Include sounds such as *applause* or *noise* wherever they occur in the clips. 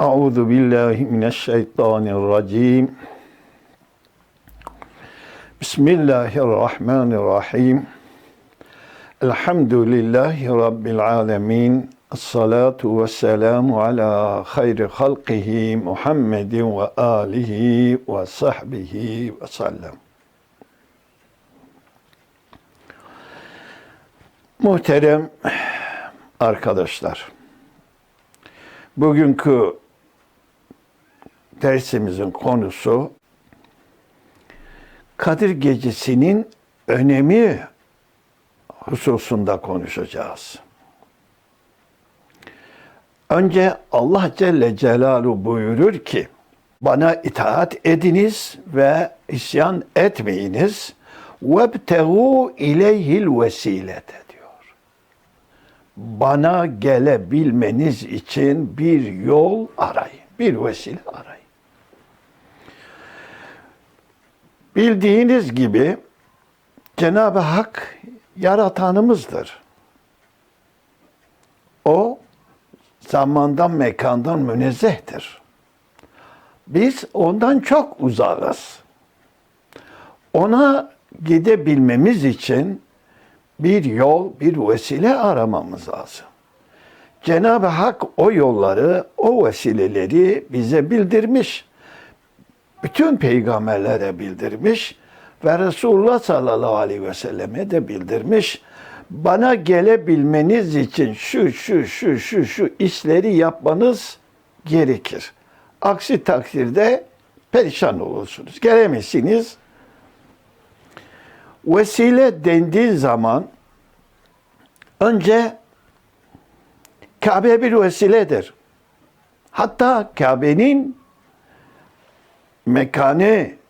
Euzu billahi mineşşeytanirracim. Bismillahirrahmanirrahim. Elhamdülillahi Rabbil alemin. Esselatu ve selamu ala hayri halqihi Muhammedin ve alihi ve sahbihi ve sellem. Muhterem arkadaşlar, bugünkü dersimizin konusu Kadir Gecesi'nin önemi hususunda konuşacağız. Önce Allah Celle Celaluhu buyurur ki, bana itaat ediniz ve isyan etmeyiniz. ve Vebtehu ileyhil vesilete diyor. Bana gelebilmeniz için bir yol arayın, bir vesile arayın. Bildiğiniz gibi Cenab-ı Hak yaratanımızdır. O zamandan mekandan münezzehtir. Biz ondan çok uzağız. Ona gidebilmemiz için bir yol, bir vesile aramamız lazım. Cenab-ı Hak o yolları, o vesileleri bize bildirmiş. Bütün peygamberlere bildirmiş ve Resulullah sallallahu aleyhi ve selleme de bildirmiş. Bana gelebilmeniz için şu şu şu şu şu işleri yapmanız gerekir. Aksi takdirde perişan olursunuz. Gelemezsiniz. Vesile dendiği zaman önce Kabe bir vesiledir. Hatta Kabe'nin mekanı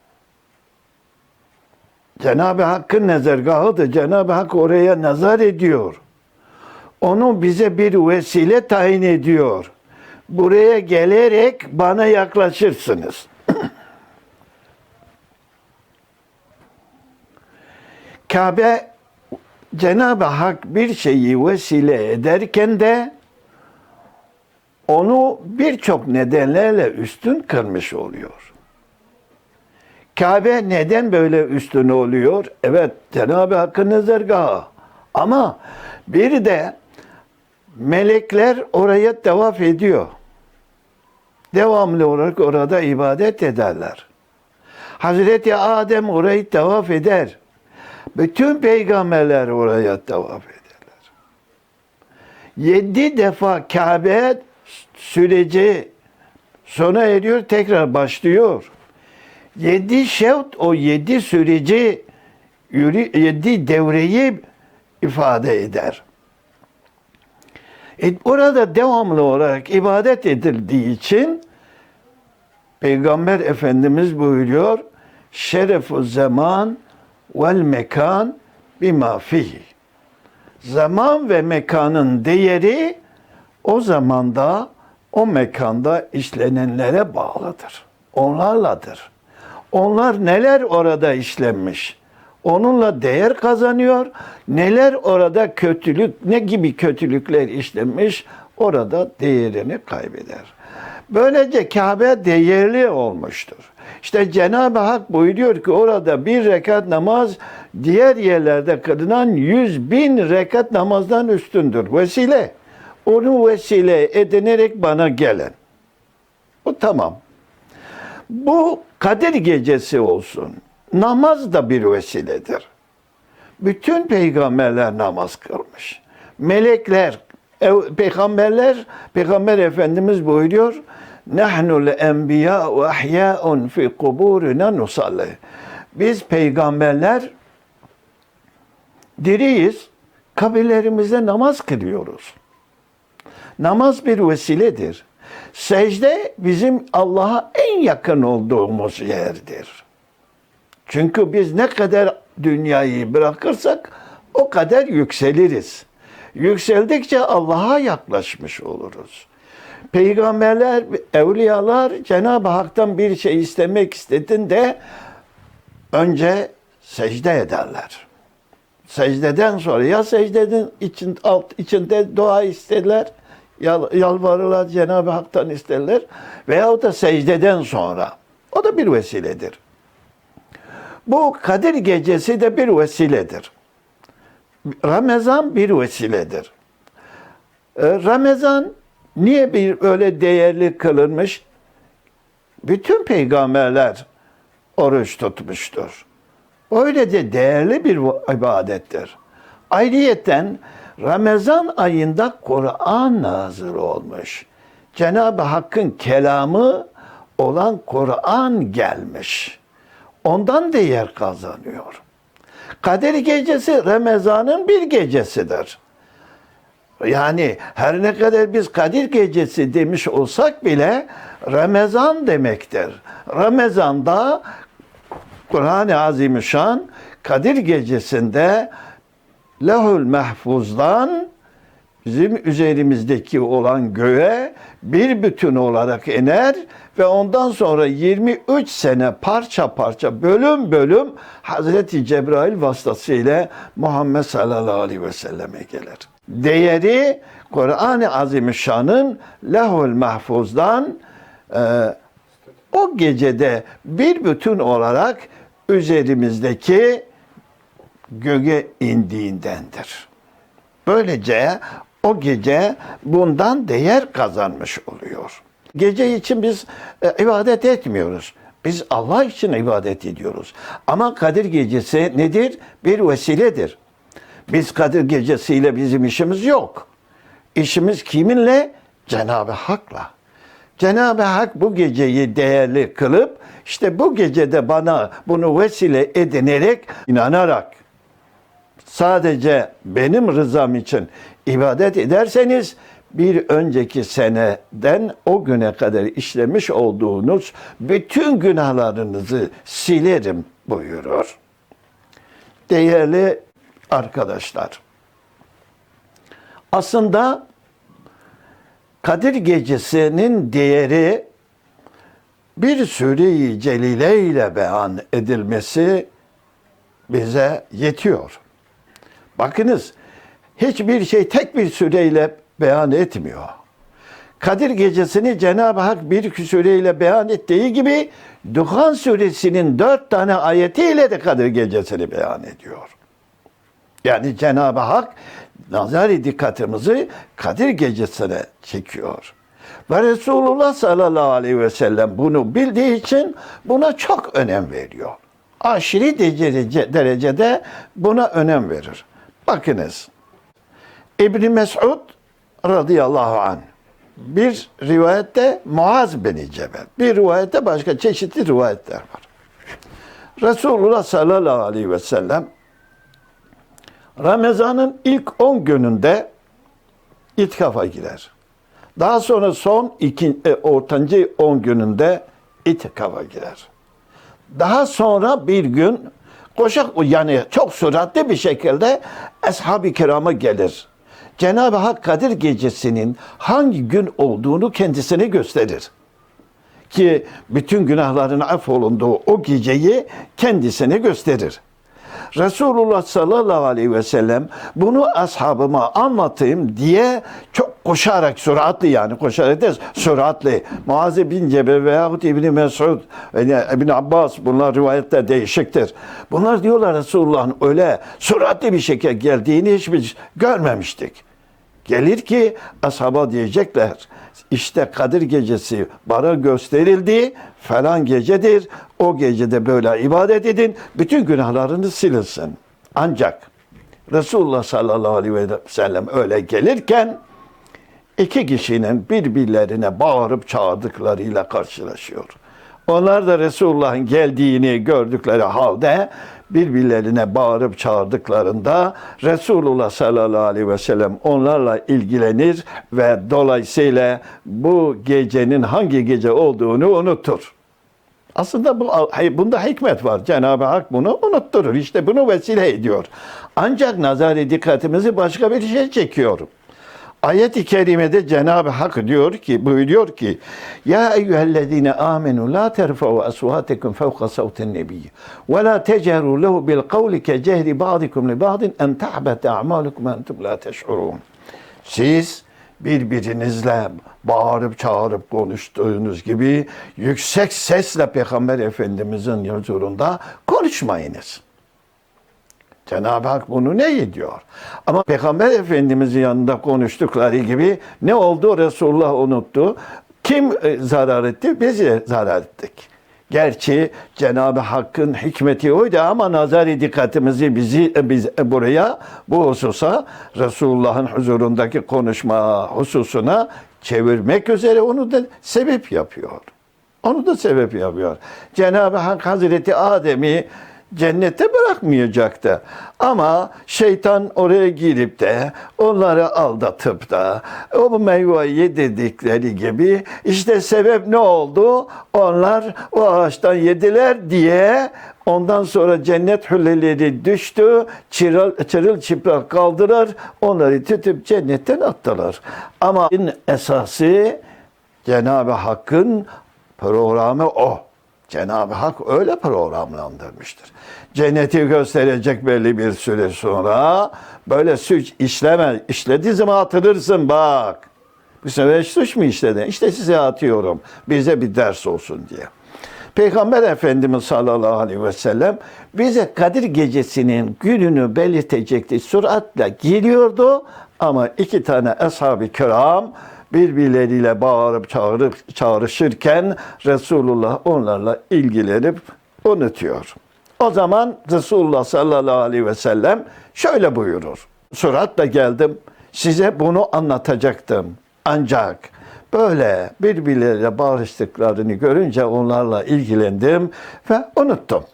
Cenab-ı Hakk'ın nezergahıdır. Cenab-ı Hak oraya nazar ediyor. Onu bize bir vesile tayin ediyor. Buraya gelerek bana yaklaşırsınız. *clears throat* Kabe Cenab-ı Hak bir şeyi vesile ederken de onu birçok nedenlerle üstün kılmış oluyor. Kabe neden böyle üstün oluyor? Evet Cenab-ı Hakk'ın nezergahı. Ama bir de melekler oraya tevaf ediyor. Devamlı olarak orada ibadet ederler. Hazreti Adem orayı tevaf eder. Bütün peygamberler oraya tevaf ederler. Yedi defa Kabe süreci sona eriyor, tekrar başlıyor. Yedi şevt o yedi süreci, yedi devreyi ifade eder. E, orada devamlı olarak ibadet edildiği için Peygamber Efendimiz buyuruyor, şerefu zaman vel mekan bima fihi. Zaman ve mekanın değeri o zamanda, o mekanda işlenenlere bağlıdır. Onlarladır. Onlar neler orada işlenmiş? Onunla değer kazanıyor. Neler orada kötülük, ne gibi kötülükler işlenmiş? Orada değerini kaybeder. Böylece Kabe değerli olmuştur. İşte Cenab-ı Hak buyuruyor ki orada bir rekat namaz diğer yerlerde kılınan yüz bin rekat namazdan üstündür. Vesile. Onu vesile edinerek bana gelen. Bu tamam. Bu Kadir gecesi olsun. Namaz da bir vesiledir. Bütün peygamberler namaz kılmış. Melekler, peygamberler, peygamber efendimiz buyuruyor. Nahnu l-enbiya ve ahya'un fi kuburina nusalli. Biz peygamberler diriyiz. Kabirlerimizde namaz kılıyoruz. Namaz bir vesiledir. Secde bizim Allah'a en yakın olduğumuz yerdir. Çünkü biz ne kadar dünyayı bırakırsak o kadar yükseliriz. Yükseldikçe Allah'a yaklaşmış oluruz. Peygamberler, evliyalar Cenab-ı Hak'tan bir şey istemek istediğinde önce secde ederler. Secdeden sonra ya secdenin için, alt, içinde dua isterler yal- yalvarırlar Cenab-ı Hak'tan isterler veyahut da secdeden sonra. O da bir vesiledir. Bu Kadir gecesi de bir vesiledir. Ramazan bir vesiledir. Ee, Ramazan niye bir öyle değerli kılınmış? Bütün peygamberler oruç tutmuştur. Öylece değerli bir ibadettir. Ayrıyeten Ramazan ayında Kur'an nazır olmuş. Cenab-ı Hakk'ın kelamı olan Kur'an gelmiş. Ondan değer kazanıyor. Kadir gecesi Ramazan'ın bir gecesidir. Yani her ne kadar biz Kadir gecesi demiş olsak bile Ramazan demektir. Ramazan'da Kur'an-ı Azimüşşan Kadir gecesinde Lehül Mahfuz'dan bizim üzerimizdeki olan göğe bir bütün olarak iner ve ondan sonra 23 sene parça parça bölüm bölüm Hazreti Cebrail vasıtasıyla Muhammed sallallahu aleyhi ve selleme gelir. Değeri Kur'an-ı Azimüşşan'ın Lehül Mahfuz'dan e, o gecede bir bütün olarak üzerimizdeki göğe indiğindendir. Böylece o gece bundan değer kazanmış oluyor. Gece için biz e, ibadet etmiyoruz. Biz Allah için ibadet ediyoruz. Ama Kadir Gecesi nedir? Bir vesiledir. Biz Kadir Gecesi'yle bizim işimiz yok. İşimiz kiminle? Cenab-ı Hak'la. Cenab-ı Hak bu geceyi değerli kılıp işte bu gecede bana bunu vesile edinerek, inanarak sadece benim rızam için ibadet ederseniz bir önceki seneden o güne kadar işlemiş olduğunuz bütün günahlarınızı silerim buyurur. Değerli arkadaşlar, aslında Kadir Gecesi'nin değeri bir Süre-i Celile ile beyan edilmesi bize yetiyor. Bakınız hiçbir şey tek bir süreyle beyan etmiyor. Kadir gecesini Cenab-ı Hak bir süreyle beyan ettiği gibi Duhan suresinin dört tane ayetiyle de Kadir gecesini beyan ediyor. Yani Cenab-ı Hak nazari dikkatimizi Kadir gecesine çekiyor. Ve Resulullah sallallahu aleyhi ve sellem bunu bildiği için buna çok önem veriyor. Aşırı derece, derecede buna önem verir. Bakınız. İbn Mesud radıyallahu anh bir rivayette Muaz bin Cebel, bir rivayette başka çeşitli rivayetler var. Resulullah sallallahu aleyhi ve sellem Ramazan'ın ilk 10 gününde itikafa girer. Daha sonra son iki, e, ortancı 10 gününde itikafa girer. Daha sonra bir gün koşak yani çok süratli bir şekilde ashab-ı kirama gelir. Cenab-ı Hak Kadir gecesinin hangi gün olduğunu kendisine gösterir. Ki bütün günahların affolunduğu o geceyi kendisine gösterir. Resulullah sallallahu aleyhi ve sellem bunu ashabıma anlatayım diye çok koşarak süratli yani koşarak değil süratli Muaz bin Cebel veyahut İbni Mesud ve İbn Abbas bunlar rivayette değişiktir. Bunlar diyorlar Resulullah'ın öyle süratli bir şekilde geldiğini hiç biz görmemiştik. Gelir ki ashaba diyecekler işte Kadir gecesi bana gösterildi falan gecedir. O gecede böyle ibadet edin. Bütün günahlarınız silinsin. Ancak Resulullah sallallahu aleyhi ve sellem öyle gelirken iki kişinin birbirlerine bağırıp çağırdıklarıyla karşılaşıyor. Onlar da Resulullah'ın geldiğini gördükleri halde birbirlerine bağırıp çağırdıklarında Resulullah sallallahu aleyhi ve sellem onlarla ilgilenir ve dolayısıyla bu gecenin hangi gece olduğunu unutur. Aslında bu, bunda hikmet var. Cenab-ı Hak bunu unutturur. İşte bunu vesile ediyor. Ancak nazari dikkatimizi başka bir şey çekiyor. Ayet-i kerimede Cenab-ı Hak diyor ki, buyuruyor ki Ya eyyühellezine amenu la terfa'u asvatekum fevka savten nebiyyi ve la teceru lehu bil kavli ke cehri ba'dikum li ba'din en tahbete a'malukum entum la teş'urun. Siz birbirinizle bağırıp çağırıp konuştuğunuz gibi yüksek sesle Peygamber Efendimizin huzurunda konuşmayınız. Cenab-ı Hak bunu ne ediyor? Ama Peygamber Efendimizin yanında konuştukları gibi ne oldu? Resulullah unuttu. Kim e, zarar etti? Biz zarar ettik. Gerçi Cenab-ı Hakk'ın hikmeti oydu ama nazari dikkatimizi bizi e, biz e, buraya bu hususa Resulullah'ın huzurundaki konuşma hususuna çevirmek üzere onu da sebep yapıyor. Onu da sebep yapıyor. Cenab-ı Hak Hazreti Adem'i cennete bırakmayacaktı. Ama şeytan oraya girip de onları aldatıp da o meyveyi yedirdikleri gibi işte sebep ne oldu? Onlar o ağaçtan yediler diye ondan sonra cennet hülleleri düştü. Çırıl, çırıl çıplak kaldılar. Onları tutup cennetten attılar. Ama esası Cenab-ı Hakk'ın programı o. Cenab-ı Hak öyle programlandırmıştır. Cenneti gösterecek belli bir süre sonra böyle suç işleme, işlediği zaman atılırsın bak. Bu sefer suç mu işledin? İşte size atıyorum. Bize bir ders olsun diye. Peygamber Efendimiz sallallahu aleyhi ve sellem bize Kadir gecesinin gününü belirtecekti. Suratla geliyordu ama iki tane ashab-ı kiram birbirleriyle bağırıp çağırıp çağrışırken Resulullah onlarla ilgilenip unutuyor. O zaman Resulullah sallallahu aleyhi ve sellem şöyle buyurur. Suratla geldim size bunu anlatacaktım. Ancak böyle birbirleriyle bağırıştıklarını görünce onlarla ilgilendim ve unuttum.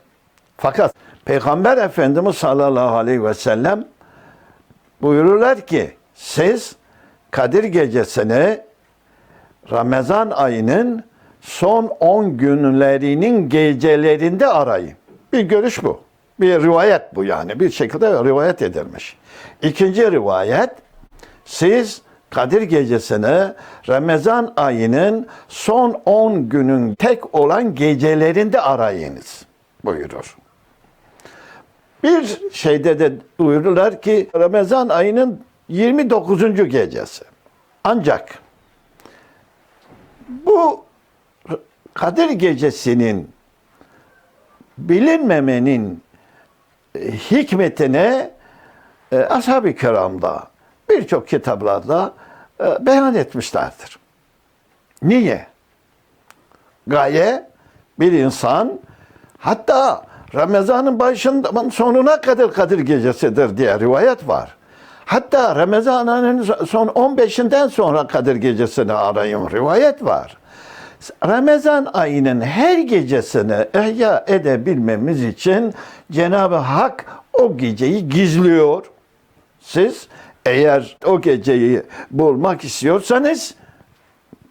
Fakat Peygamber Efendimiz sallallahu aleyhi ve sellem buyururlar ki siz Kadir gecesini Ramazan ayının son 10 günlerinin gecelerinde arayın. Bir görüş bu. Bir rivayet bu yani. Bir şekilde rivayet edilmiş. İkinci rivayet siz Kadir gecesini Ramazan ayının son 10 günün tek olan gecelerinde arayınız buyurur. Bir şeyde de buyururlar ki Ramazan ayının 29. gecesi. Ancak bu Kadir gecesinin bilinmemenin e, hikmetine e, ashab-ı kiramda birçok kitaplarda e, beyan etmişlerdir. Niye? Gaye bir insan hatta Ramazan'ın başından sonuna kadar Kadir gecesidir diye rivayet var. Hatta Ramazan ayının son 15'inden sonra Kadir gecesini arayın rivayet var. Ramazan ayının her gecesini ihya edebilmemiz için Cenab-ı Hak o geceyi gizliyor. Siz eğer o geceyi bulmak istiyorsanız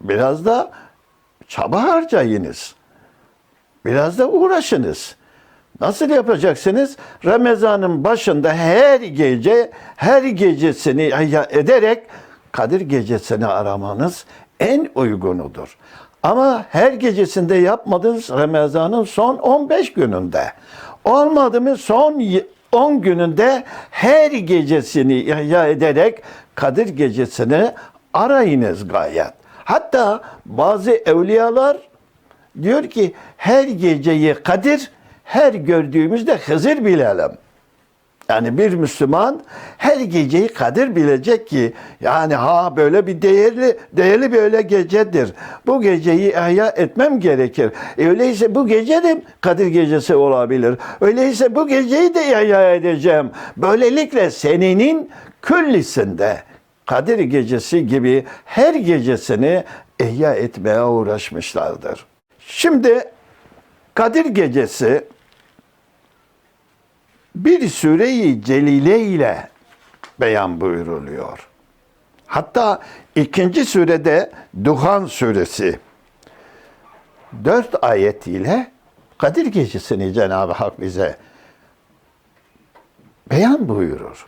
biraz da çaba harcayınız. Biraz da uğraşınız. Nasıl yapacaksınız? Ramazan'ın başında her gece, her gecesini ederek Kadir gecesini aramanız en uygunudur. Ama her gecesinde yapmadınız Ramazan'ın son 15 gününde. Olmadı mı son 10 gününde her gecesini ihya ederek Kadir gecesini arayınız gayet. Hatta bazı evliyalar diyor ki her geceyi Kadir, her gördüğümüzde Hızır bilelim. Yani bir Müslüman her geceyi kadir bilecek ki yani ha böyle bir değerli değerli böyle gecedir. Bu geceyi ihya etmem gerekir. E öyleyse bu gece de kadir gecesi olabilir. Öyleyse bu geceyi de ihya edeceğim. Böylelikle senenin küllisinde Kadir gecesi gibi her gecesini ihya etmeye uğraşmışlardır. Şimdi Kadir gecesi bir süreyi celile ile beyan buyuruluyor. Hatta ikinci surede Duhan suresi dört ayetiyle Kadir gecesini Cenab-ı Hak bize beyan buyurur.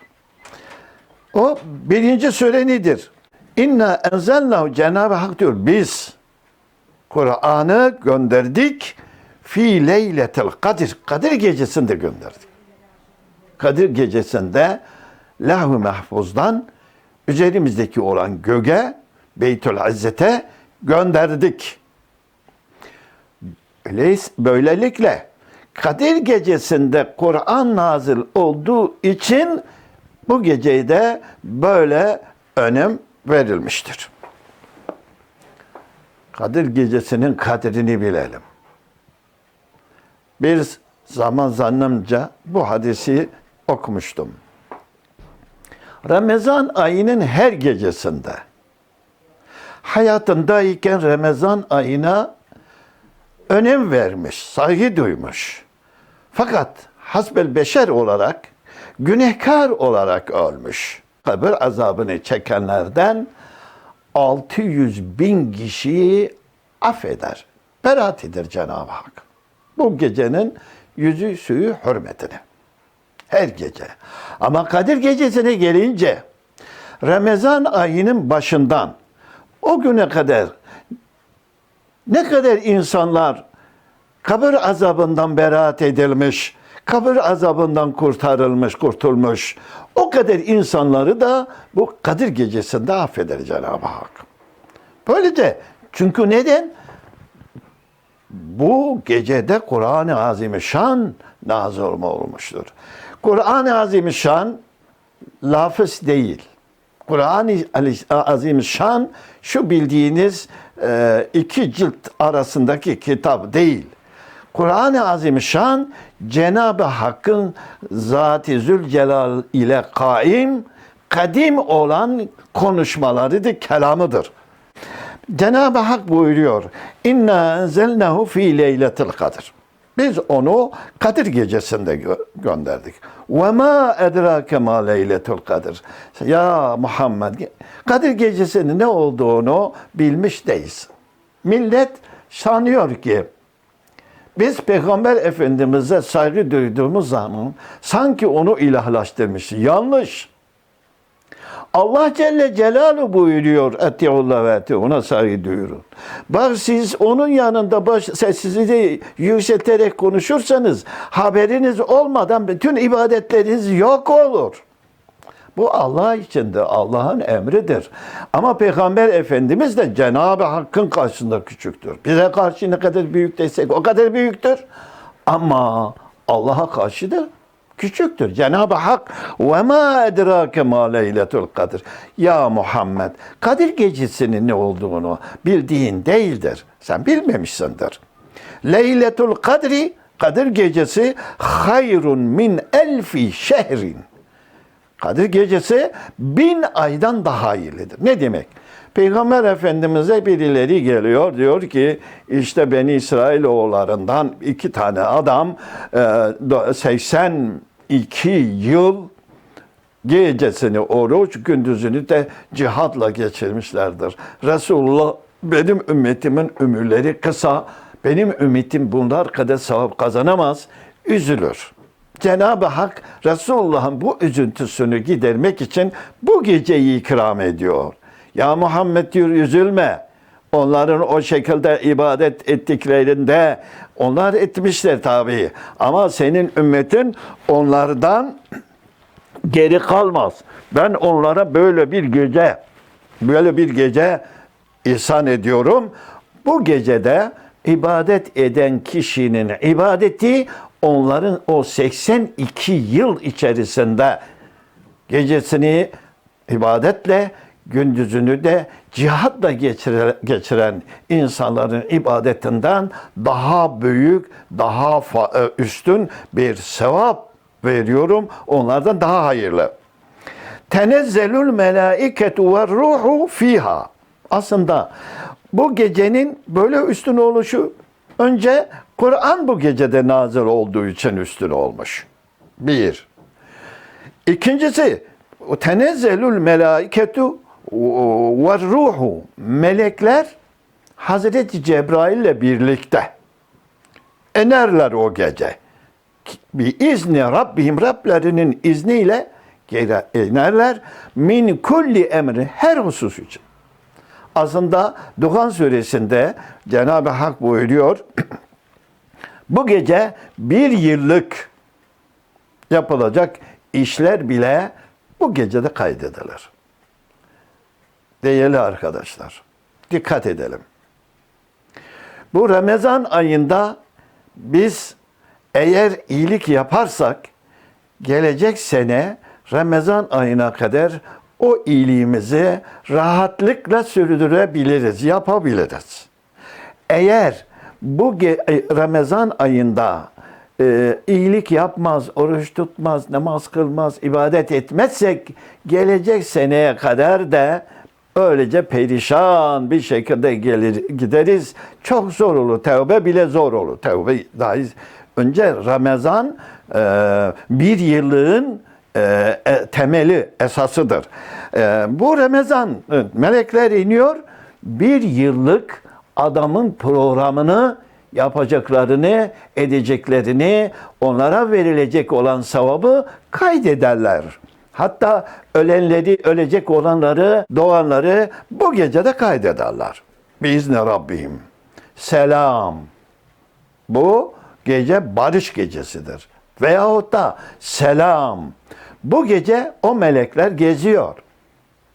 O birinci sure nedir? İnna enzelnahu Cenab-ı Hak diyor biz Kur'an'ı gönderdik fi leyletel kadir. Kadir gecesinde gönderdik. Kadir gecesinde Lahu Mahfuz'dan üzerimizdeki olan göge, Beytül İzzet'e gönderdik. Böylelikle Kadir gecesinde Kur'an nazil olduğu için bu geceye de böyle önem verilmiştir. Kadir gecesinin kadrini bilelim. Bir zaman zannımca bu hadisi okumuştum. Ramazan ayının her gecesinde hayatındayken Ramazan ayına önem vermiş, saygı duymuş. Fakat hasbel beşer olarak, günehkar olarak ölmüş. Kabir azabını çekenlerden 600 bin kişiyi affeder. Beraat eder Cenab-ı Hak. Bu gecenin yüzü suyu hürmetine. Her gece. Ama Kadir gecesine gelince Ramazan ayının başından o güne kadar ne kadar insanlar kabir azabından beraat edilmiş, kabir azabından kurtarılmış, kurtulmuş. O kadar insanları da bu Kadir gecesinde affeder Cenab-ı Hak. Böylece çünkü neden? Bu gecede Kur'an-ı Azimüşşan nazil olmuştur. Kur'an-ı Azimüşşan lafız değil. Kur'an-ı Azimüşşan şu bildiğiniz e, iki cilt arasındaki kitap değil. Kur'an-ı Azimüşşan Cenab-ı Hakk'ın Zat-ı Zülcelal ile kaim, kadim olan konuşmalarıdır, kelamıdır. Cenab-ı Hak buyuruyor. İnna enzelnehu fi leyletil kadir. Biz onu Kadir gecesinde gö- gönderdik. Ve ma edrake ma leyletul kadir. Ya Muhammed Kadir gecesinin ne olduğunu bilmiş değiliz. Millet sanıyor ki biz Peygamber Efendimiz'e saygı duyduğumuz zaman sanki onu ilahlaştırmış. Yanlış. Allah Celle Celaluhu buyuruyor Etiullah ve etiuna saygı duyurun. Bak siz onun yanında baş sesinizi yükselterek konuşursanız haberiniz olmadan bütün ibadetleriniz yok olur. Bu Allah içindir, Allah'ın emridir. Ama Peygamber Efendimiz de Cenab-ı Hakk'ın karşısında küçüktür. Bize karşı ne kadar büyük desek o kadar büyüktür. Ama Allah'a karşı da küçüktür. Cenab-ı Hak ve ma edrake ma leyletul kadir. Ya Muhammed, Kadir gecesinin ne olduğunu bildiğin değildir. Sen bilmemişsindir. Leyletul kadri, Kadir gecesi hayrun min elfi şehrin. Kadir gecesi bin aydan daha iyilidir. Ne demek? Peygamber Efendimiz'e birileri geliyor diyor ki işte Beni İsrail oğullarından iki tane adam e, 80 iki yıl gecesini oruç, gündüzünü de cihatla geçirmişlerdir. Resulullah benim ümmetimin ömürleri kısa, benim ümmetim bunlar kadar sevap kazanamaz, üzülür. Cenab-ı Hak Resulullah'ın bu üzüntüsünü gidermek için bu geceyi ikram ediyor. Ya Muhammed diyor üzülme. Onların o şekilde ibadet ettiklerinde onlar etmişler tabii. Ama senin ümmetin onlardan geri kalmaz. Ben onlara böyle bir gece, böyle bir gece ihsan ediyorum. Bu gecede ibadet eden kişinin ibadeti onların o 82 yıl içerisinde gecesini ibadetle, gündüzünü de cihatla geçire- geçiren insanların ibadetinden daha büyük, daha e, üstün bir sevap veriyorum. Onlardan daha hayırlı. Tenezzelül melaiketu ve ruhu fiha. Aslında bu gecenin böyle üstün oluşu önce Kur'an bu gecede nazil olduğu için üstün olmuş. Bir. İkincisi tenezzelül melaiketu ve ruhu. Melekler Hazreti Cebrail ile birlikte inerler o gece. Bir izni Rabbihim Rablerinin izniyle inerler. Min kulli emri her husus için. Aslında Duhan suresinde Cenab-ı Hak buyuruyor. *clears throat* bu gece bir yıllık yapılacak işler bile bu gecede kaydedilir. Değerli arkadaşlar, dikkat edelim. Bu Ramazan ayında biz eğer iyilik yaparsak gelecek sene Ramazan ayına kadar o iyiliğimizi rahatlıkla sürdürebiliriz, yapabiliriz. Eğer bu e, Ramazan ayında e, iyilik yapmaz, oruç tutmaz, namaz kılmaz, ibadet etmezsek gelecek seneye kadar da öylece perişan bir şekilde gelir gideriz. Çok zor olur. Tevbe bile zor olur. Tevbe dahi önce Ramazan e, bir yıllığın e, e, temeli, esasıdır. Bu Ramazan melekler iniyor. Bir yıllık adamın programını yapacaklarını, edeceklerini, onlara verilecek olan sevabı kaydederler. Hatta ölenleri, ölecek olanları, doğanları bu gecede kaydederler. Biizni Rabbim. Selam. Bu gece barış gecesidir. Veyahut da selam. Bu gece o melekler geziyor.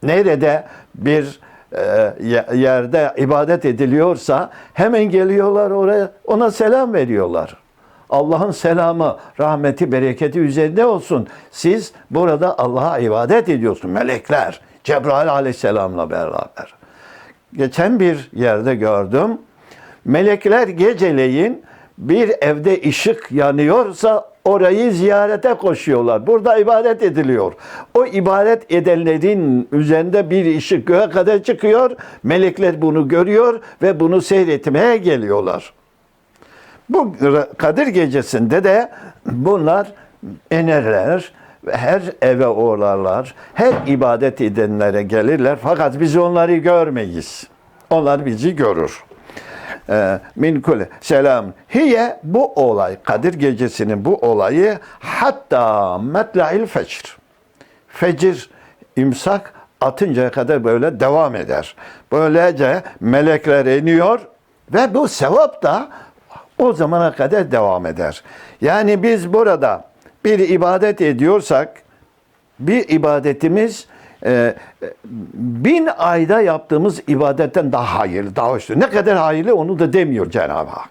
Nerede bir e, ye- yerde ibadet ediliyorsa hemen geliyorlar oraya ona selam veriyorlar. Allah'ın selamı, rahmeti, bereketi üzerinde olsun. Siz burada Allah'a ibadet ediyorsunuz. Melekler, Cebrail aleyhisselamla beraber. Geçen bir yerde gördüm. Melekler geceleyin bir evde ışık yanıyorsa orayı ziyarete koşuyorlar. Burada ibadet ediliyor. O ibadet edenlerin üzerinde bir ışık göğe kadar çıkıyor. Melekler bunu görüyor ve bunu seyretmeye geliyorlar. Bu Kadir gecesinde de bunlar inerler her eve uğrarlar. Her ibadet edenlere gelirler fakat biz onları görmeyiz. Onlar bizi görür. Ee, min kule selam. Hiye bu olay Kadir gecesinin bu olayı hatta metla'il fecr. Fecir imsak atıncaya kadar böyle devam eder. Böylece melekler iniyor ve bu sevap da o zamana kadar devam eder. Yani biz burada bir ibadet ediyorsak bir ibadetimiz e, bin ayda yaptığımız ibadetten daha hayırlı, daha hoştur. Ne kadar hayırlı onu da demiyor Cenab-ı Hak.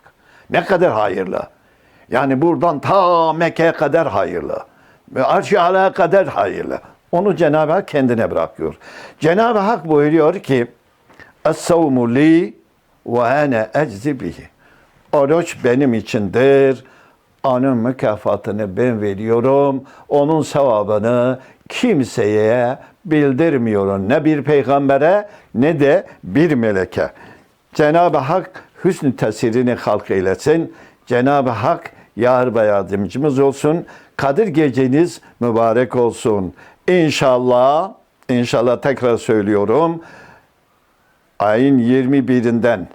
Ne kadar hayırlı. Yani buradan ta Mekke'ye kadar hayırlı. Arş-ı kadar hayırlı. Onu Cenab-ı Hak kendine bırakıyor. Cenab-ı Hak buyuruyor ki Es-savmu li ve ene eczi bihi. Oruç benim içindir. Onun mükafatını ben veriyorum. Onun sevabını kimseye bildirmiyorum. Ne bir peygambere ne de bir meleke. Cenab-ı Hak hüsnü tesirini halk eylesin. Cenab-ı Hak yar ve yardımcımız olsun. Kadir geceniz mübarek olsun. İnşallah, inşallah tekrar söylüyorum. Ayın 21'inden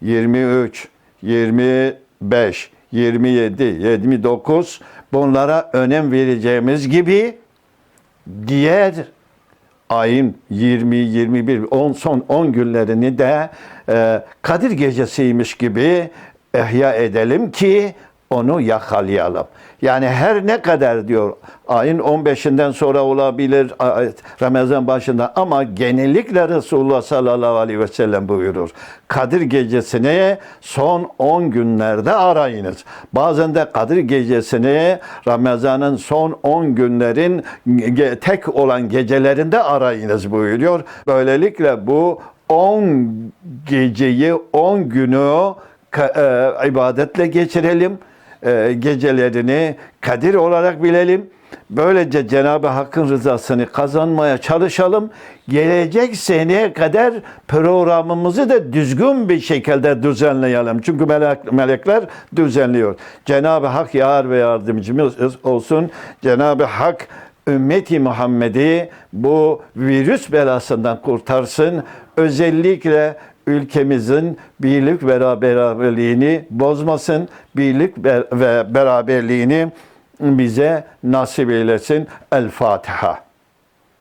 23, 25, 27, 29 bunlara önem vereceğimiz gibi diğer ayın 20, 21, 10 son 10 günlerini de e, Kadir gecesiymiş gibi ihya edelim ki onu yakalayalım. Yani her ne kadar diyor ayın 15'inden sonra olabilir Ramazan başında ama genellikle Resulullah sallallahu aleyhi ve sellem buyurur. Kadir gecesini son 10 günlerde arayınız. Bazen de Kadir gecesini Ramazan'ın son 10 günlerin tek olan gecelerinde arayınız buyuruyor. Böylelikle bu 10 geceyi 10 günü e, ibadetle geçirelim. E, gecelerini kadir olarak bilelim. Böylece Cenab-ı Hakk'ın rızasını kazanmaya çalışalım. Gelecek seneye kadar programımızı da düzgün bir şekilde düzenleyelim. Çünkü melek, melekler düzenliyor. Cenab-ı Hak yar ve yardımcımız olsun. Cenab-ı Hak ümmeti Muhammed'i bu virüs belasından kurtarsın. Özellikle ülkemizin birlik ve beraberliğini bozmasın. Birlik ve beraberliğini bize nasip eylesin. El Fatiha.